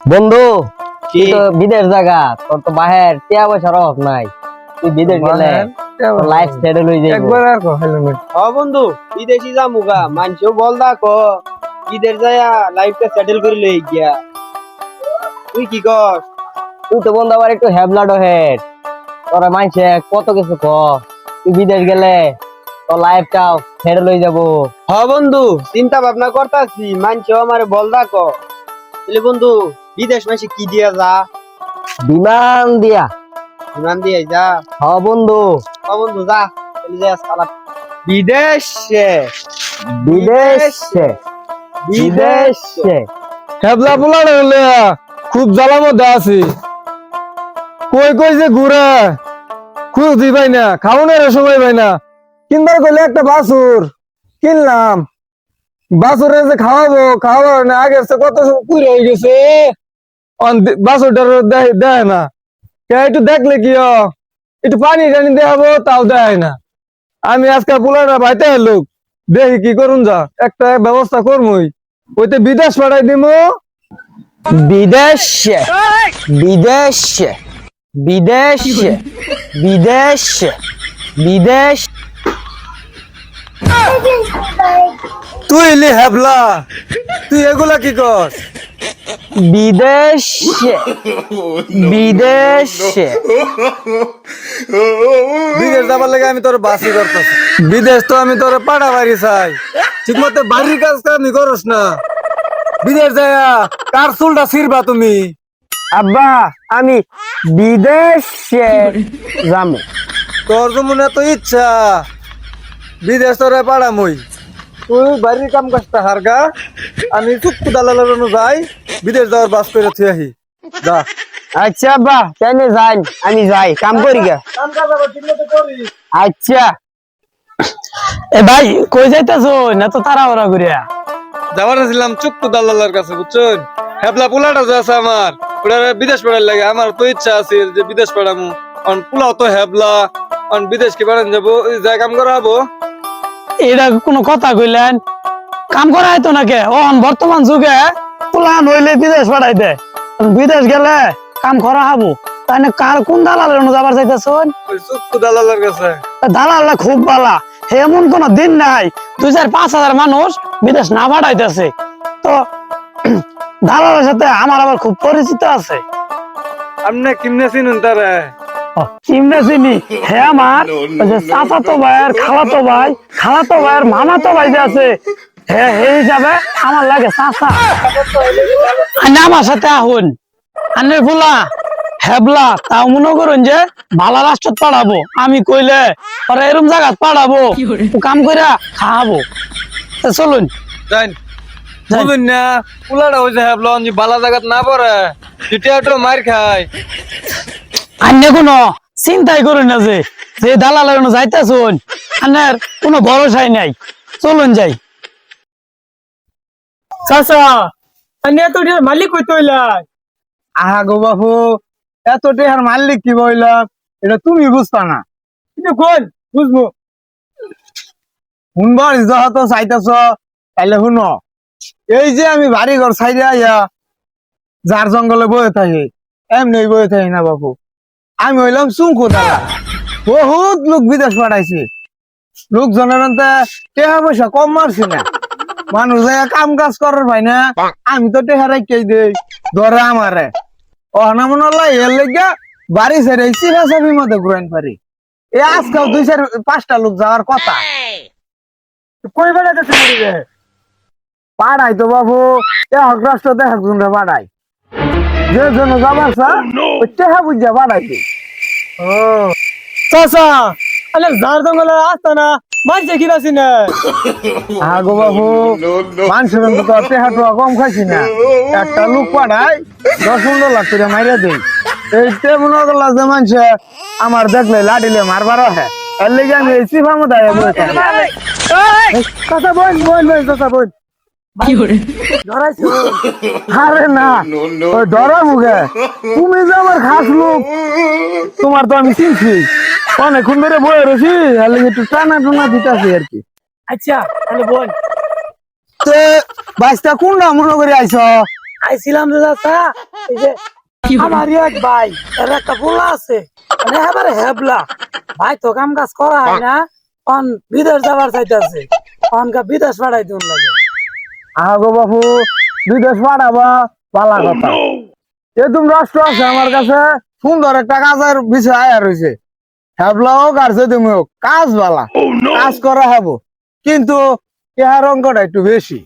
বন্ধু কি? তুই তো বিদেশ জায়গা তোর তো বাহের টিয়া পয়সার অভাব নাই। তুই বিদেশ গেলে লাইফ সেটেল হয়ে যাবে একবার আর কো হেলমেট হ বন্ধু বিদেশি যামুগা মানছেও বল দেখো ঈদের যায়া লাইফটা সেটেল করে লই গিয়া। তুই কি কর তুই তো বন্ধু আবার একটু হ্যাবলাড হেড তোরা মানছে কত কিছু ক? তুই বিদেশ গেলে তোর লাইফটাও সেটেল হয়ে যাব। হ বন্ধু চিন্তা ভাবনা করতাছি। মানছেও আমারে বল দেখো। তাহলে বন্ধু বিদেশ মাসে কি দিয়া যা? বিমান দিয়া। বিমান দিয়ে যা। হ বন্ধু। হ বন্ধু যা। তাহলে যা সালা। বিদেশে। বিদেশে। বিদেশে। হেবলা পোলা হলে খুব জ্বালা মধ্যে আছি। কই কই যে ঘুরে? খুঁজ দি পাই না খাওয়ানোর সময় পাই না। কিনবার কইলে একটা বাসুর কিনলাম। বাসুরে যে খাওয়াবো খাওয়াবো না আগে কত কুই হয়ে গেছে। বাসুরটার দেয় না। একটু দেখলে কি? একটু পানি টানি দেখাবো, তাও দেয় না। আমি আজকে পোলাটা বাইতে লোক দেখি কি করুন যা, একটা ব্যবস্থা করমুই। ওইতে বিদেশ পাঠাই দিমু। বিদেশে বিদেশে বিদেশে বিদেশে, বিদেশ তুই এলি হেবলা। তুই এগুলা কি কর? বিদেশে বিদেশে। বিদেশ যাবার লাগে আমি তোর বাসি করতেছি। বিদেশ তো আমি তোর পাড়া বাড়ি চাই। ঠিক মতো বাড়ির কাজ কামি করস না। বিদেশ যায়া কার চুলটা ছিড়বা তুমি? আব্বা আমি বিদেশে যাব। তোর যেমন তো ইচ্ছা। বিদেশ তোরে পাড়ামই। তুই বাড়ির কাম কাজটা হারগা আমি চুক্তি দালালের যাই বিদেশ যাওয়ার বাস করে থুই আহি। যা। আচ্ছা আব্বা কেন যাই? আমি যাই কাম করি গা। কাম কাজ আবার ঠিক মতো করিস আচ্ছা। এ ভাই কই যাইতেছো? না তো তাড়াহুড়া করিয়া। যাবার ছিলাম চুক্তু দালালের কাছে বুঝছেন? হেবলা পোলাটা যে আছে আমার ওটা বিদেশ পড়ার লাগে। আমার তো ইচ্ছা আছে যে বিদেশ পড়ামু। অন পোলাও তো হেবলা। অন বিদেশ কি পড়ান যাব? যা কাম করাবো? এটা কোনো কথা কইলেন? কাম করা হয়তো নাকি? অন বর্তমান যুগে প্লান হইলে বিদেশ পাঠাই দে। বিদেশ গেলে কাম করা হব। তাই না কার কোন দালালের যাবার চাইতেছন? দালালের কাছে। দালালটা খুব বালা। এমন কোন দিন নাই দুই চার পাঁচ হাজার মানুষ বিদেশ না পাঠাইতেছে। তো দালালের সাথে আমার আবার খুব পরিচিত আছে। আপনি কিমনে চিনুন তারে? চিমনে চিনি হে আমার ওই যে চাচাতো ভাই আর খালাতো ভাই খালাতো ভাই মামাতো ভাই যে আছে হে হে হিসাবে আমার লাগে চাচা। আনে আমার সাথে আহুন। আনে ফুলা হেবলা তাও মনে করুন যে ভালো রাষ্ট্র পাঠাবো। আমি কইলে ওরা এরম জায়গা পাঠাবো। কাম কইরা খাওয়াবো। চলুন। যাই। বুঝুন না পোলাটা হয়েছে হেবলা যে বালা জায়গাত না পড়ে মার খায় আন্য কোনো চিন্তাই করুন না যে যে দালালের যাইতেছুন, আন্নার কোনো ভরসাই নাই। চলুন যাই। চাচা এত টিহার মালিক হইতে হইলাই। আহা গো বাবু এত টিহার মালিক কি বইলাম এটা তুমি বুঝতা কিন্তু কোন? বুঝব। শুনবার যত চাইতেছ? তাইলে শুনো, এই যে আমি বাড়ি ঘর সাইডে আইয়া যার জঙ্গলে বয়ে থাকি, এমনি বয়ে থাকি না বাবু আমি হইলাম চুঙ্কু দাদা বহুত লোক বিদেশ পাঠাইছি। লোকজনের টেহা পয়সা কম মারছি না। মানুষ কাম কাজ করার ভাই না। আমি তো টেহা রাখি দেই, ধরে আমারে। অহনা মনে হল্লা এর লেগে বাড়ি ছেড়ে চিনা চাবির মধ্যে ঘুরাইন পারি। এ আজকাল দুই চার, পাঁচটা লোক যাওয়ার কথা। কই বেড়াইতে রে পাড়াই তো বাবু এ হকরাষ্ট্র দেখ রে পাড়াই যে জন্য যাবার চা ওই টেহা বুঝা পাড়াইছে ও চাচা আরে যার জঙ্গলে আসতা না মানছে কি নাসি না আগো বাবু মানুষের তো টেহা টোয়া কম খাইছি না। একটা লোক পাঠাই দশ পনেরো লাখ করে মাইরা দেই। এইতে মনে করলা যে মানুষে আমার দেখলে লাডিলে মারবার হ্যাঁ এর লেগে আমি এই সিফা মতো আয়া বসে থাকি। এই, চাচা বোন আরে না ধরা মুখে। তুমি যে আমার খাস লোক তোমার তো আমি চিনছি। অনেকক্ষণ ধরে বয়ে রয়েছি এর একটু টানা টানা দিতেছি আর কি। আচ্ছা তাহলে বল। তে বাইশটা কোনটা মনে করে আইছ? আইছিলাম যে এই এক ভাই এর একটা পোলা আছে। মানে হেবলা। ভাই তো কাম কাজ করা হয় না অন বিদেশ যাবার চাইতেছে। অনকা বিদেশ পাঠাই দিন লাগে। আগো বাপু বিদেশ পাঠাবা পালা কথা। এ তুমি রাষ্ট্র আছে আমার কাছে সুন্দর একটা কাজের বিষয় আয়া রয়েছে। হ্যাবলা হোক আর যদি হোক কাজ বালা। কাজ করা হব। কিন্তু ইহার অঙ্কটা একটু বেশি।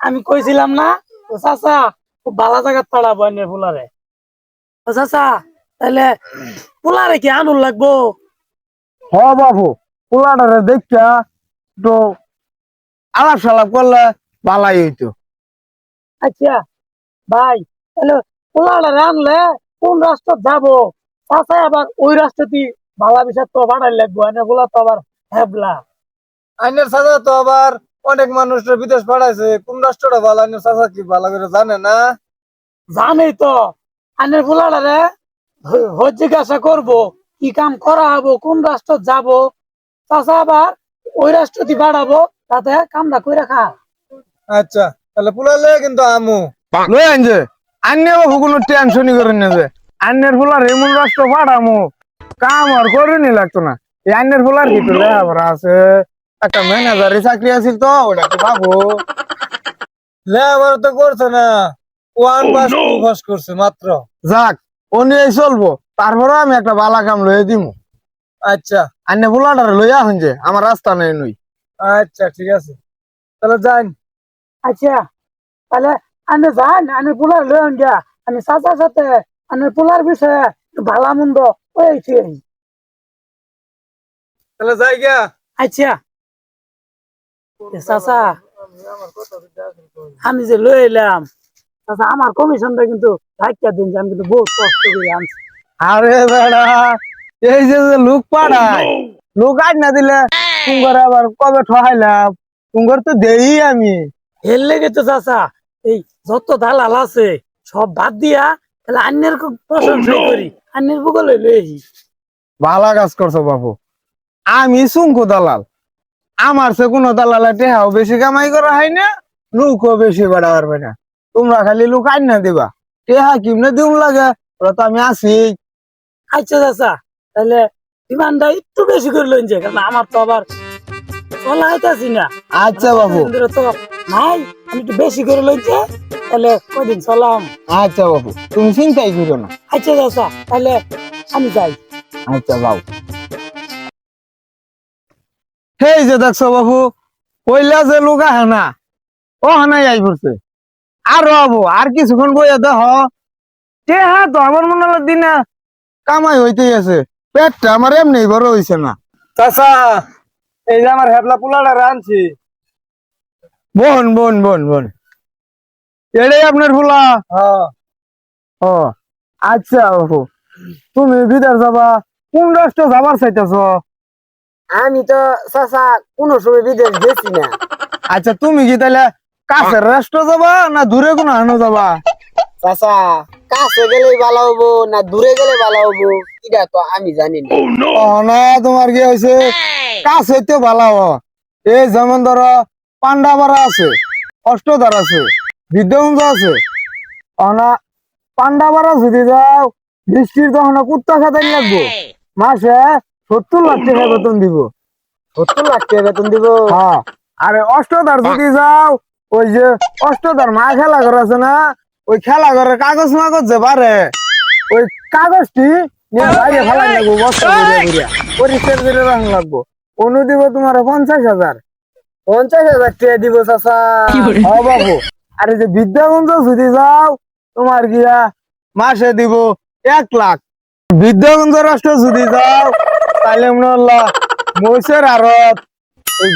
আমি কইছিলাম না তো চাচা খুব ভালো জায়গা পাঠাবো এনে পোলারে তো চাচা তাহলে পোলারে কি আনুন লাগবো? হ বাপু পোলাটারে দেখা তো আলাপ সালাপ করলে ভালাই হইতো। আচ্ছা ভাই তাহলে পোলারে আনলে কোন রাষ্ট্র যাব? চাচা আবার ওই ভালা বিষয় তো পাঠাই লাগবো এনে পোলা তো আবার হেবলা। আইনের সাজা তো আবার অনেক মানুষের বিদেশ পাঠাইছে কোন রাষ্ট্রটা ভালো? আইনের সাজা কি ভালো করে জানে না? জানেই তো। আনের পোলারে হজ জিজ্ঞাসা করব কি কাম করা হব কোন রাষ্ট্র যাব? চাচা আবার ওই রাষ্ট্রটি বাড়াবো তাতে কামটা করে রাখা আচ্ছা তাহলে পুলালে কিন্তু আমু। লই আনছে আন্নে বাবু কোনো টেনশনই করে নেবে। আন্নের ফুলার এমন রাষ্ট্র পাঠামু কাম আর করিনি লাগতো না। এই আন্নের ফুলার কি তো লেখাপড়া আছে। একটা ম্যানেজারি চাকরি আছিল তো ওটা তো পাবো? লেখাপড়া তো করছে না। ওয়ান পাস টু পাস করছে মাত্র। যাক ও নিয়ে চলবো। তারপরে আমি একটা বালা কাম লয়ে দিমু। আচ্ছা। আন্নে ফুলাটারে লইয়া হইছে আমার রাস্তা নেই নই। আচ্ছা ঠিক আছে। তাহলে যাই আচ্ছা তাহলে আমি যান আমি পোলার লয়ে গিয়া আমি চাচার সাথে আমি পোলার বিষয়ে ভালা মন্দ হয়েছি তাহলে যাই গিয়া। আচ্ছা। চাচা আমি যে লয়ে এলাম চাচা আমার কমিশনটা কিন্তু রাখিয়া দিন আমি কিন্তু বহুত কষ্ট করে আনছি। আরে বেড়া এই যে লোক পাঠায় লোক আজ না দিলে তুঙ্গর আবার কবে ঠহাইলাম? তুঙ্গর তো দেই আমি। এর লেগে তো চাচা এই যত দালাল আছে সব বাদ দিয়া তাহলে অন্যের খুব প্রশংসা করি অন্যের বুকলে লই ভালো কাজ করছ বাবু আমি সুঙ্কু দালাল। আমার সে কোনো দালালে টেহাও বেশি কামাই করা হয় না লোকও বেশি বাড়া পারবে না। তোমরা খালি লোক আইন না দিবা। টেহা কিমনে দিউম লাগে? ওরা তো আমি আছি। আচ্ছা চাচা তাহলে ডিমান্ডটা একটু বেশি করে লইন যে কারণ আমার তো আবার চলা হইতাছি না। আচ্ছা বাবু তো নাই আমি একটু বেশি করে লইছে তাহলে কদিন চলাম? আচ্ছা বাবু তুমি চিন্তাই করো না। আচ্ছা চাচা তাহলে আমি যাই। আচ্ছা বাবু। সেই যে দেখছ বাবু কইলা যে লোক আহে না ও হানাই আই পড়ছে। আর বাবু আর কিছুক্ষণ বইয়া দেখ কে হ্যাঁ তো আমার মনে হলো দিনা কামাই হইতেই আছে। পেটটা আমার এমনি বড় হইছে না। চাচা এই যে আমার হেবলা পোলাটা রানছি বোন বোন বোন বোন। এটাই আপনার ফুলা? ও আচ্ছা বাবু তুমি বিদেশ যাবা কোন রাষ্ট্র যাবার চাইতেছ? আমি তো চাচা কোনো সময় বিদেশ গেছি না। আচ্ছা তুমি কি তাহলে কাছের রাষ্ট্র যাবা না দূরে কোনো হানো যাবা? চাচা কাছে গেলেই ভালো হব না দূরে গেলে ভালো হব এটা তো আমি জানি না। তোমার কি হয়েছে? কাছে তো ভালো হব। এই যেমন ধরো পান্ডাবাড়া আছে অষ্টধার আছে বিদ্যাগঞ্জ আছে। অনা পান্ডাবাড়া যদি যাও বৃষ্টির তখন কুত্তা খাতাই লাগবো মাসে সত্তর লাখ টাকা বেতন দিব। সত্তর লাখ টাকা বেতন দিব? হ্যাঁ। আরে অষ্টধার যদি যাও ওই যে অষ্টধার মা খেলা ঘর আছে না ওই খেলা ঘরের কাগজ মাগজ যে পারে ওই কাগজটি নিয়ে বাইরে ফেলাই লাগবো বস্তা পরিষ্কার করে রাখা লাগবো। অনু দিব তোমার পঞ্চাশ হাজার। পঞ্চাশ হাজার টাকা দিব চাচা। বাবু। আরে যে বিদ্যাগঞ্জ যদি যাও তোমার গিয়া মাসে দিব এক লাখ। বিদ্যাগঞ্জ রাষ্ট্র যদি যাও তাহলে মনে মহিষের আড়ত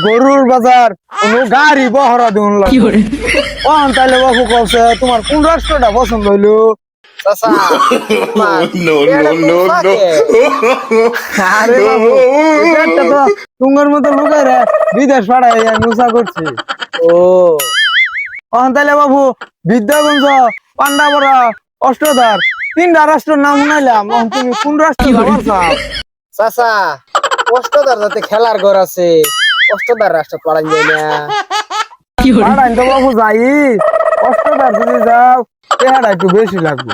গরুর বাজার কোনো গাড়ি বহরা দিন তাহলে বাবু কছে তোমার কোন রাষ্ট্রটা পছন্দ হইল? তুঙ্গর মতো লোকেরা বিদেশ পাড়াই আমি করছি। ও। তাহলে বাবু বিদ্যাগঞ্জ পান্ডাবরা অষ্টধার তিনটা রাষ্ট্রের নাম শুনাইলাম তুমি কোন রাষ্ট্র চাচা অষ্টদার যাতে খেলার ঘর আছে অষ্টদার রাষ্ট্র পাড়ান যায় না। পাড়াইন তো বাবু যাই। যদি যাও টেহারা একটু বেশি লাগবে।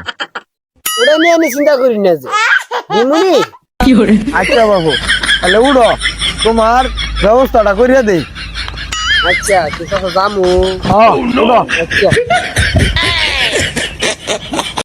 ওটা নিয়ে আমি চিন্তা করি না যে। দিমুনি আচ্ছা বাবু তাহলে উড়ো তোমার ব্যবস্থাটা করিয়া দেই। আচ্ছা তুই সাথে জামু হ্যাঁ উড়ো। আচ্ছা।